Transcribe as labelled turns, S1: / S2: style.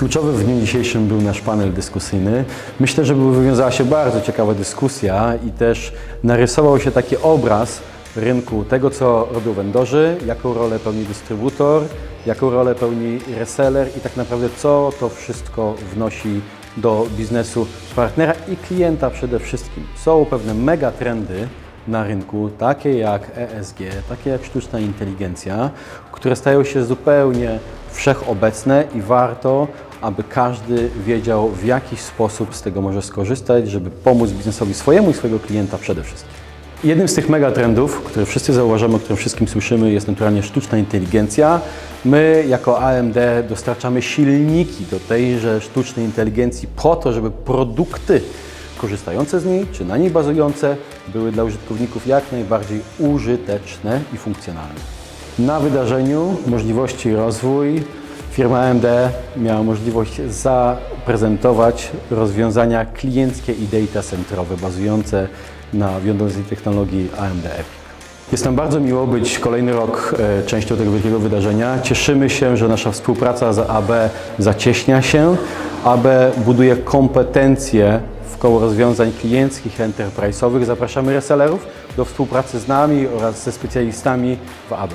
S1: Kluczowy w dniu dzisiejszym był nasz panel dyskusyjny. Myślę, że wywiązała się bardzo ciekawa dyskusja i też narysował się taki obraz rynku tego, co robią vendorzy, jaką rolę pełni dystrybutor, jaką rolę pełni reseller i tak naprawdę co to wszystko wnosi do biznesu partnera i klienta przede wszystkim. Są pewne mega trendy na rynku, takie jak ESG, takie jak sztuczna inteligencja, które stają się zupełnie wszechobecne i warto, aby każdy wiedział, w jaki sposób z tego może skorzystać, żeby pomóc biznesowi swojemu i swojego klienta przede wszystkim. Jednym z tych megatrendów, które wszyscy zauważamy, o którym wszystkim słyszymy, jest naturalnie sztuczna inteligencja. My jako AMD dostarczamy silniki do tejże sztucznej inteligencji po to, żeby produkty korzystające z niej, czy na niej bazujące, były dla użytkowników jak najbardziej użyteczne i funkcjonalne. Na wydarzeniu Możliwości Rozwój firma AMD miała możliwość zaprezentować rozwiązania klienckie i data centrowe bazujące na wiodącej technologii AMD EPIC. Jest nam bardzo miło być kolejny rok e, częścią tego wielkiego wydarzenia. Cieszymy się, że nasza współpraca z AB zacieśnia się. AB buduje kompetencje w koło rozwiązań klienckich, enterprise'owych. Zapraszamy resellerów do współpracy z nami oraz ze specjalistami w AB.